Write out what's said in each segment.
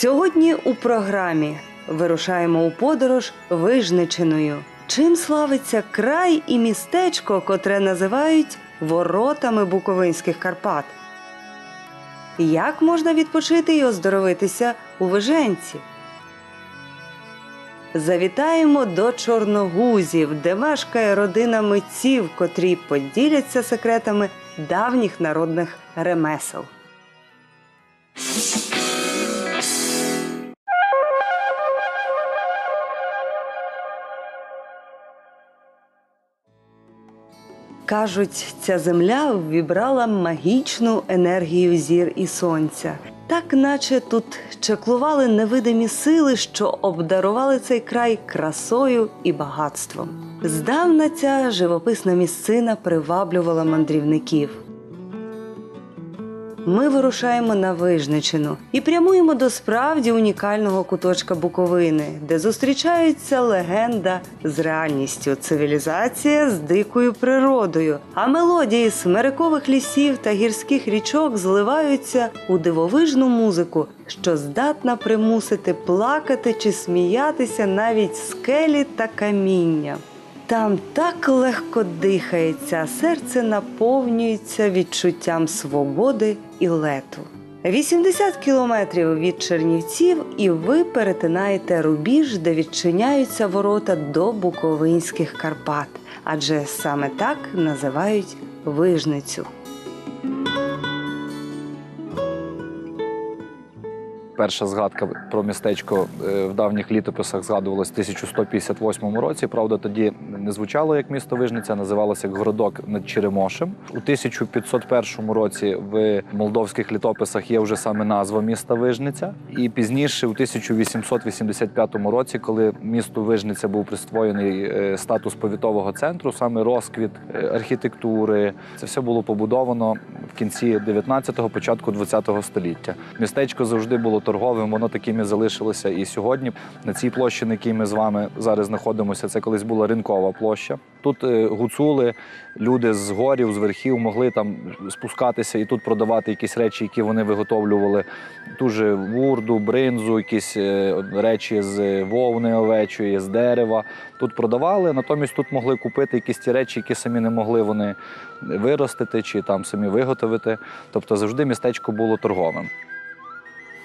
Сьогодні у програмі вирушаємо у подорож Вижничиною. Чим славиться край і містечко, котре називають воротами Буковинських Карпат? Як можна відпочити і оздоровитися у Виженці? Завітаємо до Чорногузів, де мешкає родина митців, котрі поділяться секретами давніх народних ремесел. Кажуть, ця земля ввібрала магічну енергію зір і сонця. Так наче тут чеклували невидимі сили, що обдарували цей край красою і багатством. Здавна ця живописна місцина приваблювала мандрівників. Ми вирушаємо на Вижничину і прямуємо до справді унікального куточка Буковини, де зустрічаються легенда з реальністю, цивілізація з дикою природою. А мелодії смерикових лісів та гірських річок зливаються у дивовижну музику, що здатна примусити плакати чи сміятися навіть скелі та каміння. Там так легко дихається, серце наповнюється відчуттям свободи і лету. 80 кілометрів від Чернівців, і ви перетинаєте рубіж, де відчиняються ворота до Буковинських Карпат, адже саме так називають вижницю. Перша згадка про містечко е, в давніх літописах згадувалась в 1158 році. Правда, тоді не звучало як місто Вижниця, називалося як городок над Черемошем. У 1501 році в молдовських літописах є вже саме назва міста Вижниця. І пізніше, у 1885 році, коли місту Вижниця був присвоєний е, статус повітового центру, саме розквіт е, архітектури, це все було побудовано кінці 19-го, початку 20-го століття. Містечко завжди було торговим, воно таким і залишилося і сьогодні. На цій площі, на якій ми з вами зараз знаходимося, це колись була ринкова площа. Тут е, гуцули, люди з горів, з верхів могли там спускатися і тут продавати якісь речі, які вони виготовлювали. Ту же вурду, бринзу, якісь е, речі з вовни овечої, з дерева. Тут продавали, натомість тут могли купити якісь ті речі, які самі не могли вони виростити чи там самі виготовити. Тобто завжди містечко було торговим.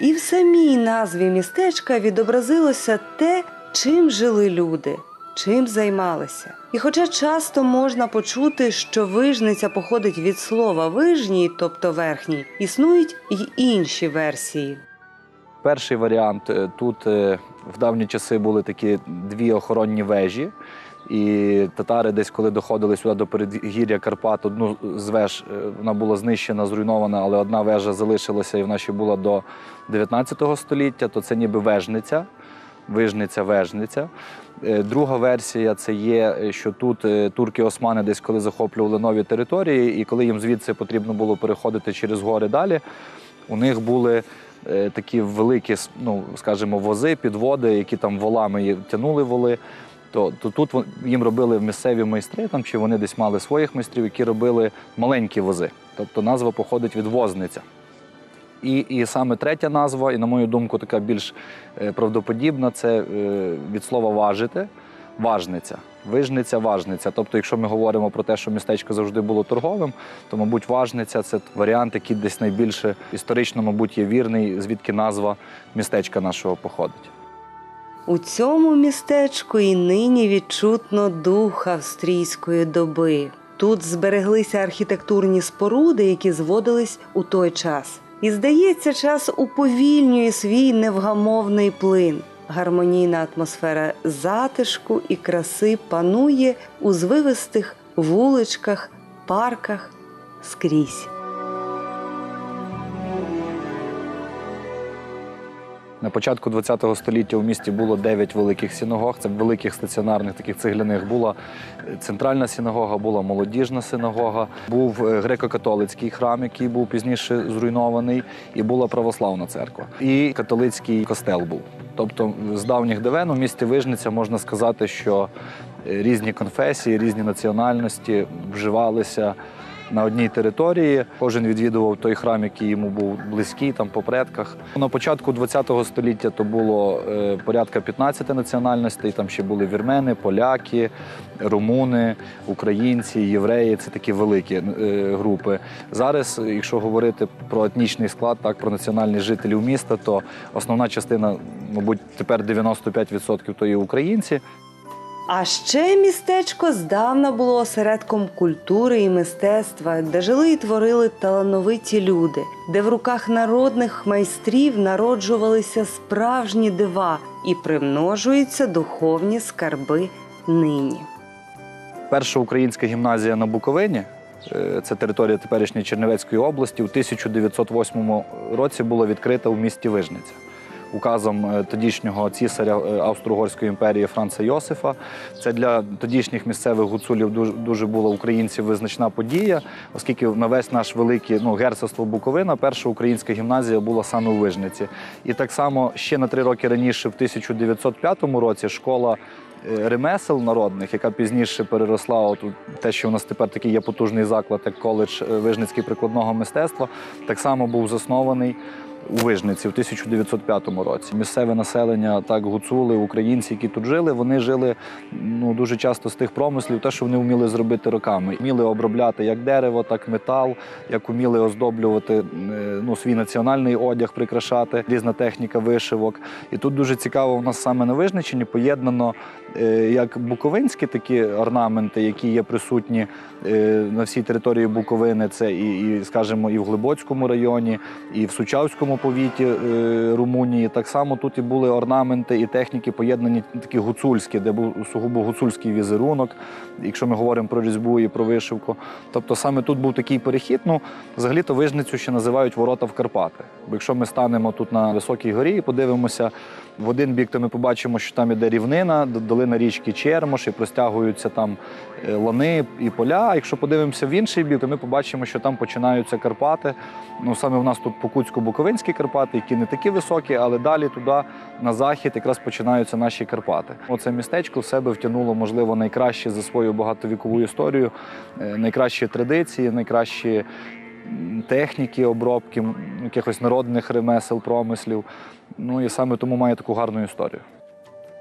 І в самій назві містечка відобразилося те, чим жили люди, чим займалися. І хоча часто можна почути, що вижниця походить від слова вижній, тобто верхній, існують й інші версії. Перший варіант е, тут е, в давні часи були такі дві охоронні вежі. І татари, десь коли доходили сюди до передгір'я Карпат, одну з веж е, вона була знищена, зруйнована, але одна вежа залишилася і вона ще була до 19 століття, то це ніби вежниця, вижниця, вежниця. Е, Друга версія це є, е, що тут е, турки-османи десь коли захоплювали нові території, і коли їм звідси потрібно було переходити через гори далі, у них були такі великі, ну скажімо, вози, підводи, які там волами тягнули воли. То, то тут їм робили місцеві майстри, там чи вони десь мали своїх майстрів, які робили маленькі вози. Тобто назва походить від возниця. І, і саме третя назва, і на мою думку, така більш е, правдоподібна, це е, від слова важити, важниця. Вижниця, важниця. Тобто, якщо ми говоримо про те, що містечко завжди було торговим, то, мабуть, важниця це варіант, який десь найбільше історично, мабуть, є вірний, звідки назва містечка нашого походить. У цьому містечку і нині відчутно дух австрійської доби. Тут збереглися архітектурні споруди, які зводились у той час. І здається, час уповільнює свій невгамовний плин. Гармонійна атмосфера затишку і краси панує у звивистих вуличках, парках скрізь. На початку ХХ століття у місті було 9 великих синагог. Це великих стаціонарних таких цегляних. Була центральна синагога, була молодіжна синагога, був е, греко-католицький храм, який був пізніше зруйнований, і була православна церква. І католицький костел був. Тобто, з давніх давен у місті Вижниця можна сказати, що е, різні конфесії, різні національності вживалися на одній території. Кожен відвідував той храм, який йому був близький, там по предках. На початку ХХ століття то було е, порядка 15 національностей. Там ще були вірмени, поляки, румуни, українці, євреї. Це такі великі е, групи. Зараз, якщо говорити про етнічний склад, так про національних жителів міста, то основна частина, мабуть, тепер 95% то є українці. А ще містечко здавна було осередком культури і мистецтва, де жили і творили талановиті люди, де в руках народних майстрів народжувалися справжні дива і примножуються духовні скарби нині. Перша українська гімназія на Буковині, е, це територія теперішньої Чернівецької області, у 1908 році була відкрита у місті Вижниця. Указом е, тодішнього цісаря е, Австро-Угорської імперії Франца Йосифа. Це для тодішніх місцевих гуцулів дуже, дуже була українців визначна подія, оскільки на весь наш великий ну, герцогство Буковина перша українська гімназія була саме у Вижниці. І так само ще на три роки раніше, в 1905 році, школа е, ремесел народних, яка пізніше переросла от те, що у нас тепер такий є потужний заклад, як коледж Вижницький прикладного мистецтва, так само був заснований. У Вижниці в 1905 році місцеве населення, так гуцули, українці, які тут жили, вони жили ну дуже часто з тих промислів, те, що вони вміли зробити роками. Вміли обробляти як дерево, так метал, як вміли оздоблювати е, ну, свій національний одяг, прикрашати, різна техніка вишивок. І тут дуже цікаво, у нас саме на Вижниччині поєднано е, як буковинські такі орнаменти, які є присутні е, на всій території Буковини. Це і, і скажімо, і в Глибоцькому районі, і в Сучавському повіті е, Румунії. Так само тут і були орнаменти і техніки поєднані такі гуцульські, де був сугубо гуцульський візерунок, якщо ми говоримо про різьбу і про вишивку. Тобто саме тут був такий перехід. Ну, взагалі-то Вижницю ще називають ворота в Карпати. Бо якщо ми станемо тут на високій горі і подивимося в один бік, то ми побачимо, що там іде рівнина, долина річки Чермош, і простягуються там е, лани і поля. А якщо подивимося в інший бік, то ми побачимо, що там починаються Карпати. Ну саме в нас тут Покутсько-Буковинські Карпати, які не такі високі, але далі туди на захід якраз починаються наші Карпати. Оце містечко в себе втягнуло, можливо, найкраще за свою багатовікову історію, е, найкращі традиції, найкращі техніки обробки, якихось народних ремесел, промислів. Ну і саме тому має таку гарну історію.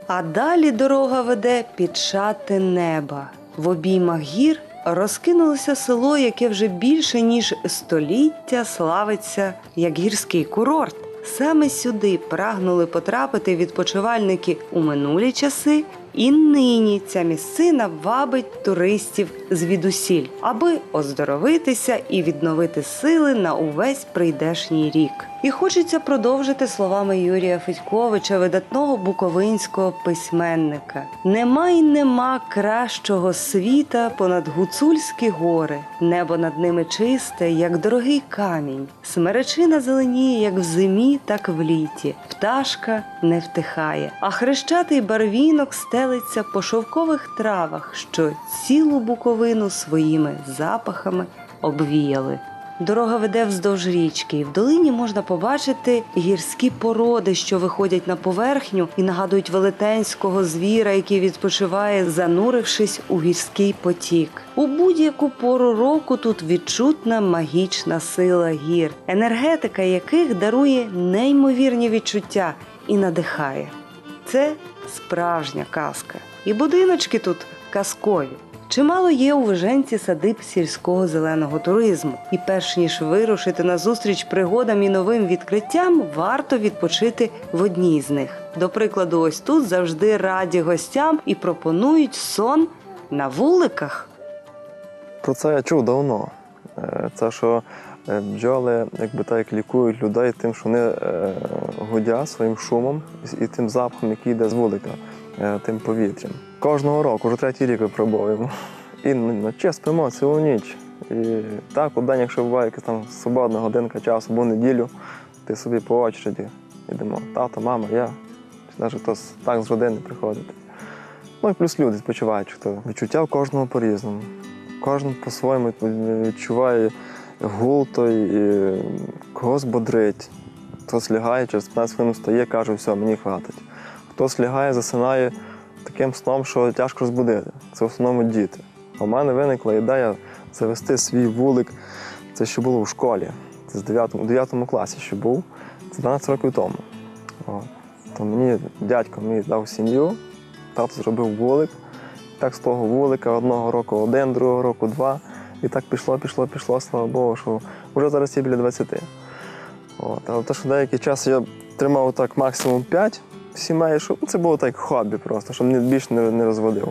А далі дорога веде під шати неба. В обіймах гір розкинулося село, яке вже більше ніж століття славиться як гірський курорт. Саме сюди прагнули потрапити відпочивальники у минулі часи, і нині ця місцина вабить туристів звідусіль, аби оздоровитися і відновити сили на увесь прийдешній рік. І хочеться продовжити словами Юрія Федьковича, видатного буковинського письменника: нема й нема кращого світа понад гуцульські гори, небо над ними чисте, як дорогий камінь, смеречина зеленіє як в зимі, так в літі. Пташка не втихає, а хрещатий барвінок стелиться по шовкових травах, що цілу буковину своїми запахами обвіяли. Дорога веде вздовж річки, і в долині можна побачити гірські породи, що виходять на поверхню і нагадують велетенського звіра, який відпочиває, занурившись у гірський потік. У будь-яку пору року тут відчутна магічна сила гір, енергетика яких дарує неймовірні відчуття і надихає. Це справжня казка. І будиночки тут казкові. Чимало є у Виженці садиб сільського зеленого туризму, і перш ніж вирушити на зустріч пригодам і новим відкриттям, варто відпочити в одній з них. До прикладу, ось тут завжди раді гостям і пропонують сон на вуликах. Про це я чув давно. Е, Це що е, бджоли якби так лікують людей тим, що вони е, гудять своїм шумом і тим запахом, який йде з вулика, тим повітрям. Кожного року, вже третій рік випробуємо. І ночі спимо цілу ніч. І так, у день, якщо буває якась там свободна годинка часу або неділю, ти собі по очереді йдемо. Тато, мама, я. Чи навіть хтось так з родини приходить. Ну і плюс люди відпочивають, хто відчуття в кожного по-різному. Кожен по-своєму відчуває гул той, і когось бодрить. Хтось лягає, через 15 хвилин встає, каже, все, мені хватить. Хтось лягає, засинає таким сном, що тяжко розбудити. Це в основному діти. У мене виникла ідея завести свій вулик. Це ще було в школі. Це з 9, у 9 класі ще був. Це 12 років тому. От. То мені дядько мій дав сім'ю, тато зробив вулик. Так з того вулика одного року один, другого року два. І так пішло, пішло, пішло, слава Богу, що вже зараз є біля 20. От. Але те, що деякий час я тримав так максимум 5 сімей, що ну, це було так хобі просто, щоб не більше не, не розводив.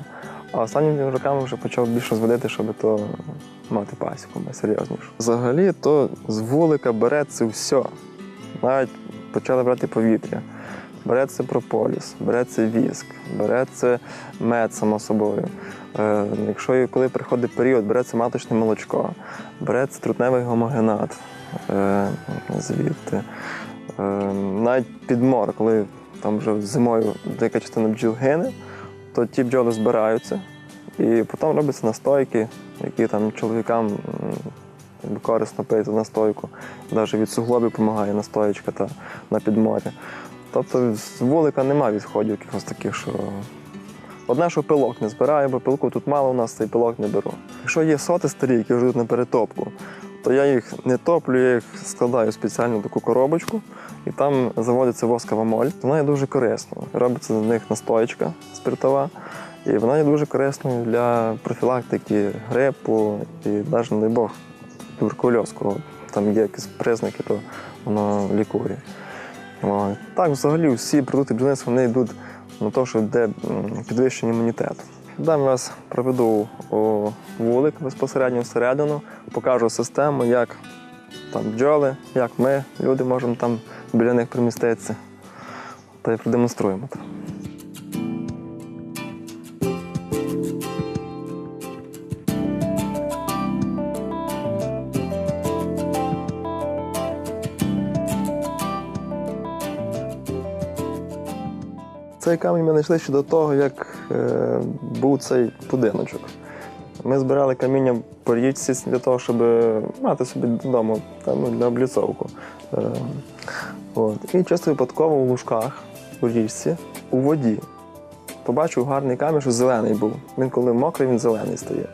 А останніми роками вже почав більше розводити, щоб то мати пасіку серйознішу. Взагалі, то з вулика береться все. Навіть почали брати повітря. Береться прополіс, береться віск, береться мед само собою. Е, якщо коли приходить період, береться маточне молочко, береться трутневий гомогенат е, звідти. Е, навіть підмор, коли там вже зимою деяка частина бджіл гине, то ті бджоли збираються і потім робляться настойки, які там чоловікам корисно пити настойку. Навіть від суглобів допомагає настоєчка та на підморі. Тобто з вулика немає відходів якихось таких, що. Одне, що пилок не збираю, бо пилку тут мало, у нас цей пилок не беру. Якщо є соти старі, які йдуть на перетопку, то я їх не топлю, я їх складаю в спеціальну таку коробочку, і там заводиться воскова моль. Вона є дуже корисною. Робиться з них настоєчка спиртова, і вона є дуже корисною для профілактики грипу і навіть, не дай Бог, туберкульозку. Там є якісь признаки, то воно лікує. Так, взагалі, всі продукти бджільництва вони йдуть на те, що йде підвищення імунітету. Дам вас проведу у вулик безпосередньо всередину, покажу систему, як там бджоли, як ми, люди, можемо там біля них приміститися. Та й продемонструємо. Цей камінь ми знайшли ще до того, як е, був цей будиночок. Ми збирали каміння по річці для того, щоб мати собі додому та, ну, для обліцовку. Е, от. І часто випадково у лужках у річці, у воді. Побачив гарний камінь, що зелений був. Він коли мокрий, він зелений стає.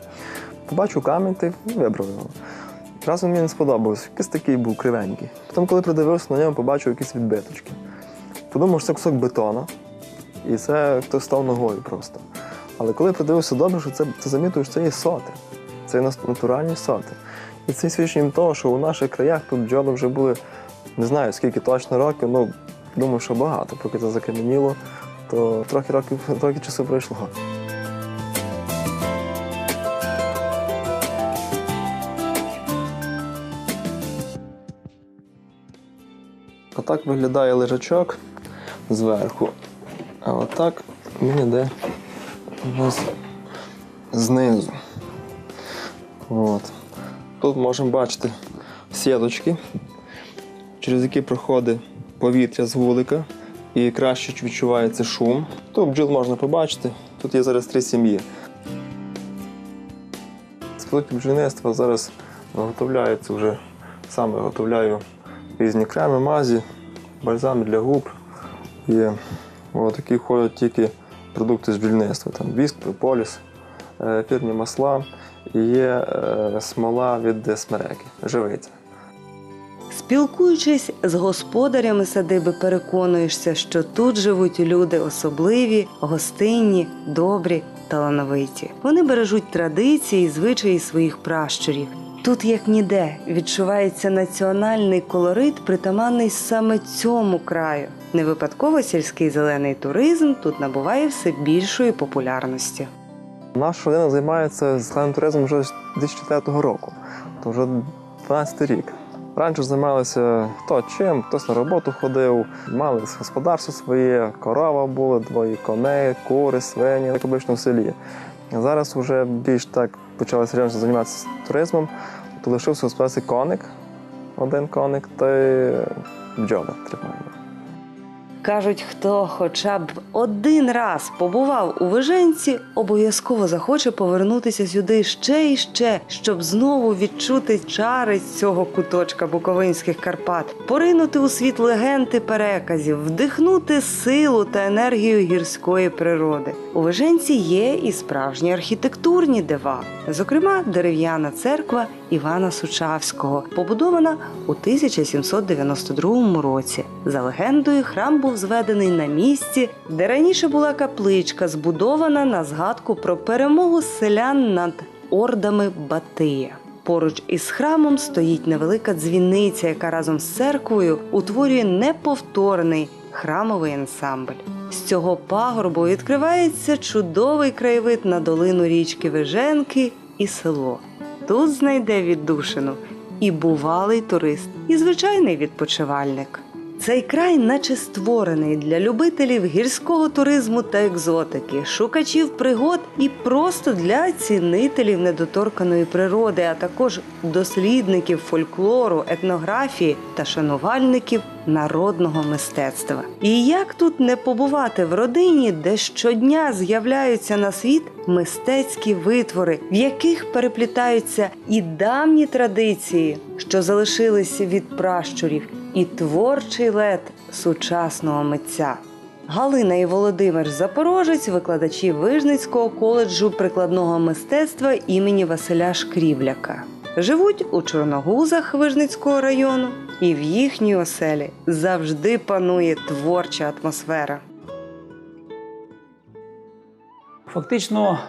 Побачив камінь та вибрав його. Разом мені не сподобався, якийсь такий був кривенький. Потім, коли придивився на ньому, побачив якісь відбиточки. Подумав, що це кусок бетону. І це хтось став ногою просто. Але коли придивився добре, що це, замітив, що це є соти. Це є натуральні соти. І це свідченням того, що у наших краях тут бджоли вже були, не знаю скільки точно років, ну думаю, що багато, поки це закам'яніло, то трохи років, трохи часу пройшло. Отак виглядає лежачок зверху. А отак він йде у нас знизу. От. Тут можемо бачити сіточки, через які проходить повітря з вулика і краще відчувається шум. Тут бджіл можна побачити. Тут є зараз три сім'ї. Продуктів бджільництва зараз виготовляється вже сам виготовляю різні креми, мазі, бальзами для губ. І о, такі входять тільки продукти з бджільництва. Там віск, прополіс, е, ефірні масла і є е, смола від смереки, живиця. Спілкуючись з господарями садиби, переконуєшся, що тут живуть люди особливі, гостинні, добрі, талановиті. Вони бережуть традиції і звичаї своїх пращурів. Тут, як ніде, відчувається національний колорит, притаманний саме цьому краю. Не випадково сільський зелений туризм тут набуває все більшої популярності. Наша родина займається зеленим туризмом вже з 2004 року, то вже 12 рік. Раніше займалися хто чим, хтось на роботу ходив, мали господарство своє, корова була, двоє коней, кури, свині, як обично в селі. Зараз вже більш так почали серйозно займатися туризмом, то лишився спесі коник, один коник, та бджоли тримаємо. Кажуть, хто хоча б один раз побував у Виженці, обов'язково захоче повернутися сюди ще і ще, щоб знову відчути чари цього куточка Буковинських Карпат, поринути у світ легенд і переказів, вдихнути силу та енергію гірської природи. У Виженці є і справжні архітектурні дива, зокрема дерев'яна церква Івана Сучавського, побудована у 1792 році. За легендою, храм був зведений на місці, де раніше була капличка, збудована на згадку про перемогу селян над ордами Батия. Поруч із храмом стоїть невелика дзвіниця, яка разом з церквою утворює неповторний храмовий ансамбль. З цього пагорбу відкривається чудовий краєвид на долину річки Виженки і село. Тут знайде віддушину і бувалий турист, і звичайний відпочивальник. Цей край, наче створений для любителів гірського туризму та екзотики, шукачів пригод і просто для цінителів недоторканої природи, а також дослідників фольклору, етнографії та шанувальників народного мистецтва. І як тут не побувати в родині, де щодня з'являються на світ мистецькі витвори, в яких переплітаються і давні традиції, що залишилися від пращурів, і творчий лед сучасного митця. Галина і Володимир Запорожець, викладачі Вижницького коледжу прикладного мистецтва імені Василя Шкрівляка. Живуть у Чорногузах Вижницького району, і в їхній оселі завжди панує творча атмосфера. Фактично,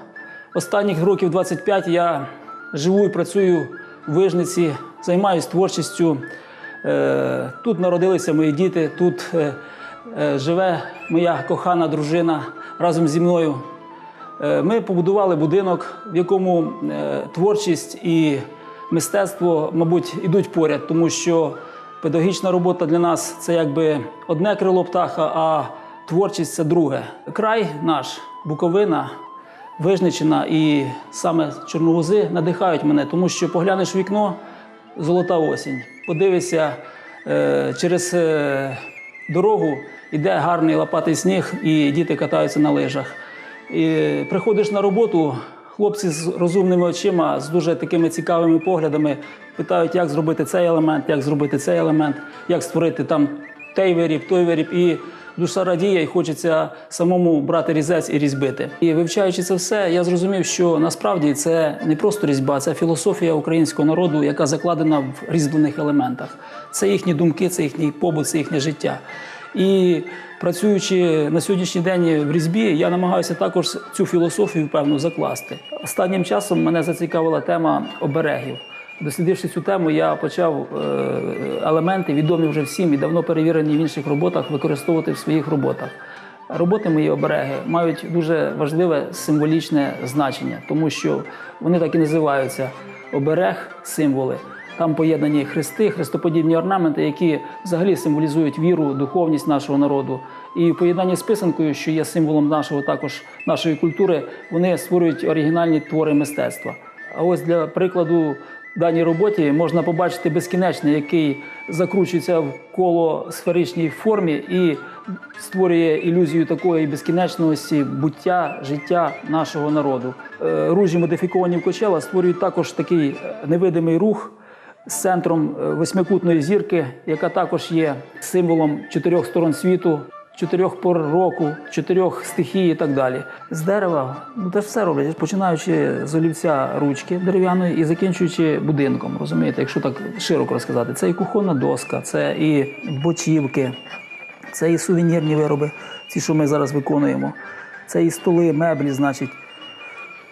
останніх років 25 я живу і працюю в Вижниці, займаюся творчістю. Е, Тут народилися мої діти, тут е, е, живе моя кохана дружина разом зі мною. Ми побудували будинок, в якому творчість і мистецтво, мабуть, ідуть поряд, тому що педагогічна робота для нас це якби одне крило птаха, а творчість це друге. Край наш, Буковина, Вижничина і саме Чорновози надихають мене, тому що поглянеш в вікно золота осінь. Подивишся е, через е, дорогу, іде гарний лопатий сніг, і діти катаються на лижах. І приходиш на роботу, хлопці з розумними очима, з дуже такими цікавими поглядами питають, як зробити цей елемент, як зробити цей елемент, як створити там той виріб, той виріб. І душа радіє, і хочеться самому брати різець і різьбити. І вивчаючи це все, я зрозумів, що насправді це не просто різьба, це філософія українського народу, яка закладена в різьблених елементах. Це їхні думки, це їхній побут, це їхнє життя. І працюючи на сьогоднішній день в різьбі, я намагаюся також цю філософію певно закласти. Останнім часом мене зацікавила тема оберегів. Дослідивши цю тему, я почав е, елементи, відомі вже всім і давно перевірені в інших роботах, використовувати в своїх роботах. Роботи мої обереги мають дуже важливе символічне значення, тому що вони так і називаються оберег, символи. Там поєднані хрести, хрестоподібні орнаменти, які взагалі символізують віру, духовність нашого народу. І в поєднанні з писанкою, що є символом нашого також нашої культури, вони створюють оригінальні твори мистецтва. А ось для прикладу даній роботі можна побачити безкінечний, який закручується в коло сферичній формі і створює ілюзію такої безкінечності буття, життя нашого народу. Е, Ружі модифіковані в Кочела створюють також такий е, невидимий рух з центром е, восьмикутної зірки, яка також є символом чотирьох сторон світу, чотирьох пор року, чотирьох стихій і так далі. З дерева ну теж все роблять, починаючи з олівця ручки дерев'яної і закінчуючи будинком. Розумієте, якщо так широко розказати, це і кухонна доска, це і бочівки, це і сувенірні вироби, ці, що ми зараз виконуємо, це і столи, меблі, значить.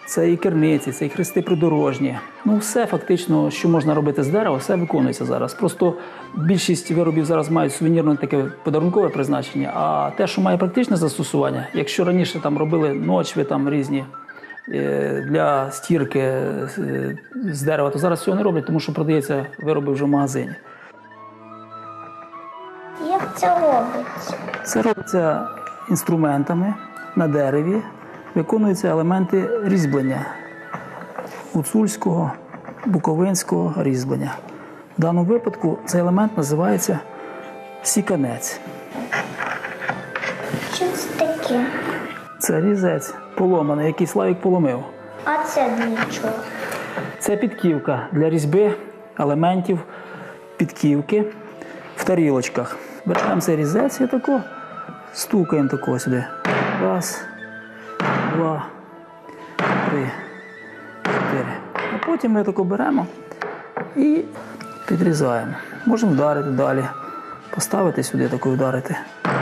Це і керниці, це і хрести придорожні. Ну, все фактично, що можна робити з дерева, все виконується зараз. Просто більшість виробів зараз мають сувенірне таке подарункове призначення. А те, що має практичне застосування, якщо раніше там робили ночви там різні е, для стірки е, з дерева, то зараз цього не роблять, тому що продається вироби вже в магазині. Як це робиться? Це робиться інструментами на дереві, виконуються елементи різьблення гуцульського, буковинського різьблення. В даному випадку цей елемент називається сіканець. Що це таке? Це різець поломаний, який Славік поломив. А це для чого? Це підківка для різьби елементів підківки в тарілочках. Беремо цей різець і тако стукаємо тако сюди. Раз, два, три, чотири. А потім ми таку беремо і підрізаємо. Можемо вдарити далі. Поставити сюди, тако вдарити.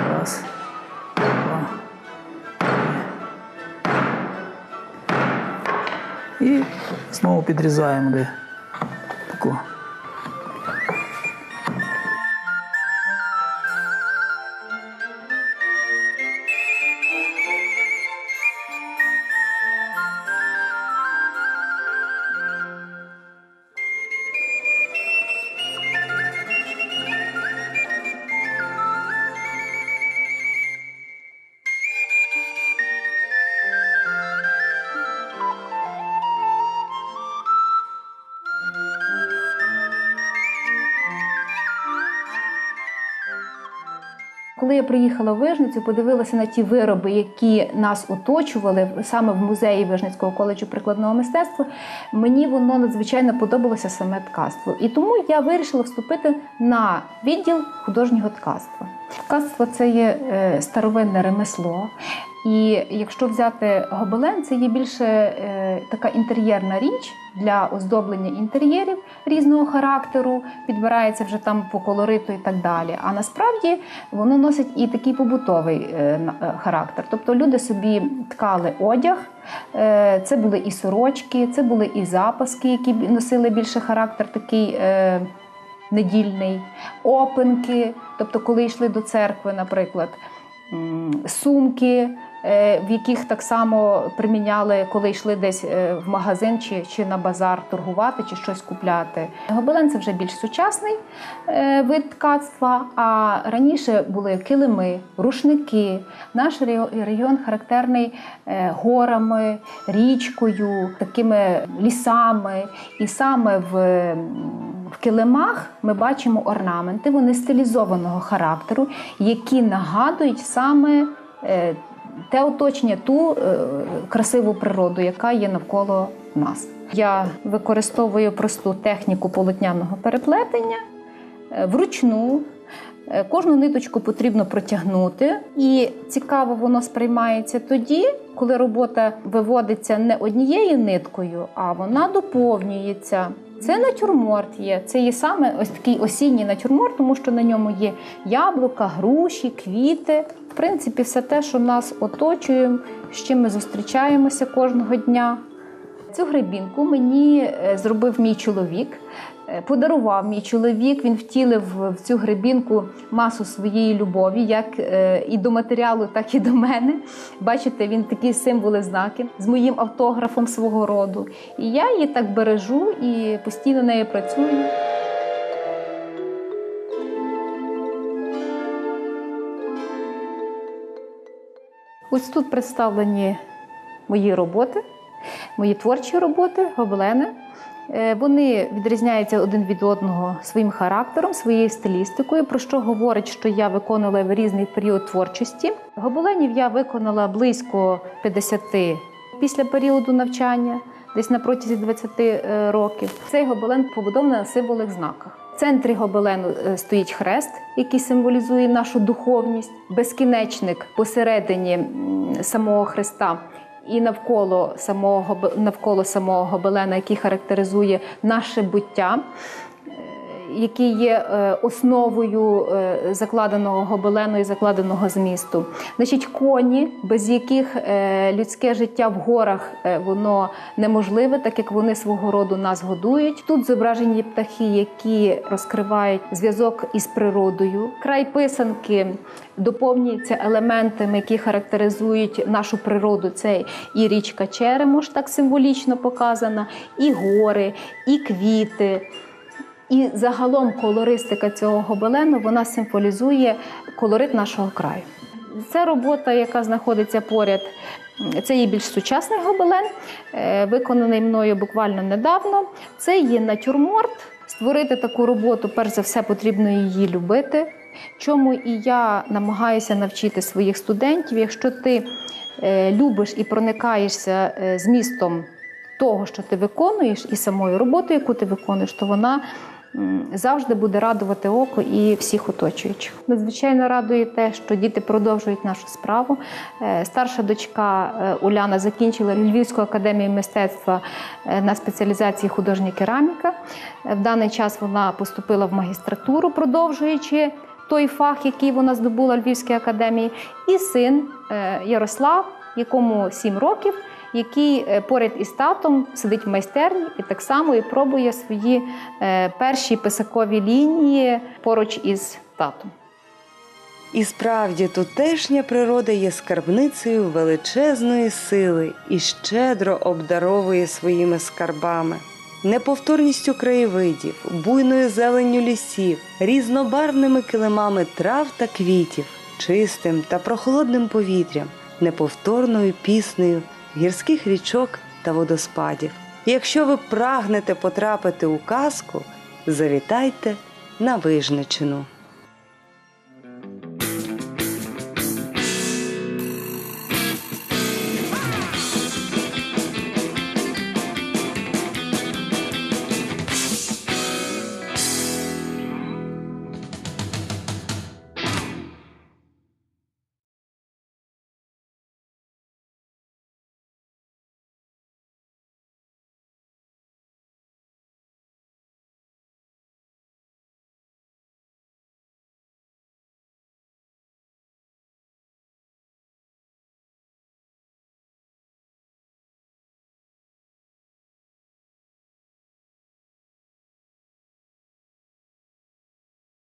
Раз, два, три. І знову підрізаємо де. Коли я приїхала в Вижницю, подивилася на ті вироби, які нас оточували саме в музеї Вижницького коледжу прикладного мистецтва. Мені воно надзвичайно подобалося саме ткацтво. І тому я вирішила вступити на відділ художнього ткацтва. Ткацтво це є е, старовинне ремесло. І якщо взяти гобелен, це є більше е, така інтер'єрна річ для оздоблення інтер'єрів різного характеру, підбирається вже там по колориту і так далі. А насправді воно носить і такий побутовий е, е, характер. Тобто люди собі ткали одяг, е, це були і сорочки, це були і запаски, які носили більше характер такий. Недільний, опинки, тобто, коли йшли до церкви, наприклад, сумки, в яких так само приміняли, коли йшли десь е, в магазин чи, чи на базар торгувати чи щось купляти. Гобелен це вже більш сучасний е, вид ткацтва, а раніше були килими, рушники. Наш ре- регіон характерний е, горами, річкою, такими лісами. І саме в, в килимах ми бачимо орнаменти, вони стилізованого характеру, які нагадують саме е, те оточення, ту е, красиву природу, яка є навколо нас. Я використовую просту техніку полотняного переплетення е, вручну. Е, Кожну ниточку потрібно протягнути, і цікаво воно сприймається тоді, коли робота виводиться не однією ниткою, а вона доповнюється. Це натюрморт є. Це є саме ось такий осінній натюрморт, тому що на ньому є яблука, груші, квіти. В принципі, все те, що нас оточує, з чим ми зустрічаємося кожного дня. Цю гребінку мені е, зробив мій чоловік, подарував мій чоловік. Він втілив в цю гребінку масу своєї любові, як е, і до матеріалу, так і до мене. Бачите, він такі символи, знаки з моїм автографом свого роду. І я її так бережу і постійно нею працюю. Ось тут представлені мої роботи, мої творчі роботи, гобелени. Е, Вони відрізняються один від одного своїм характером, своєю стилістикою, про що говорить, що я виконувала в різний період творчості. Гобеленів я виконала близько 50 після періоду навчання, десь на протязі 20 е, років. Цей гобелен побудований на символах знаках. В центрі гобелену е, стоїть хрест, який символізує нашу духовність, безкінечник посередині самого хреста і навколо самого навколо самого гобелена, який характеризує наше буття. Який є е, основою е, закладеного гобелену і закладеного змісту. Значить, коні, без яких е, людське життя в горах воно неможливе, так як вони свого роду нас годують. Тут зображені птахи, які розкривають зв'язок із природою. Край писанки доповнюється елементами, які характеризують нашу природу. Це і річка Черемош, так символічно показана, і гори, і квіти. І загалом колористика цього гобелену вона символізує колорит нашого краю. Це робота, яка знаходиться поряд. Це є більш сучасний гобелен, е, виконаний мною буквально недавно. Це є натюрморт. Створити таку роботу, перш за все, потрібно її любити. Чому і я намагаюся навчити своїх студентів, якщо ти е, любиш і проникаєшся е, змістом того, що ти виконуєш, і самою роботою, яку ти виконуєш, то вона завжди буде радувати око і всіх оточуючих. Надзвичайно радує те, що діти продовжують нашу справу. Е, Старша дочка е, Уляна закінчила Львівську академію мистецтва е, на спеціалізації художня кераміка. В даний час вона поступила в магістратуру, продовжуючи той фах, який вона здобула в Львівській академії. І син Ярослав, якому 7 років, який е, поряд із татом сидить в майстерні і так само і пробує свої е, перші писакові лінії поруч із татом. І справді тутешня природа є скарбницею величезної сили і щедро обдаровує своїми скарбами, неповторністю краєвидів, буйною зеленню лісів, різнобарвними килимами трав та квітів, чистим та прохолодним повітрям, неповторною піснею гірських річок та водоспадів. Якщо ви прагнете потрапити у казку, завітайте на Вижничину.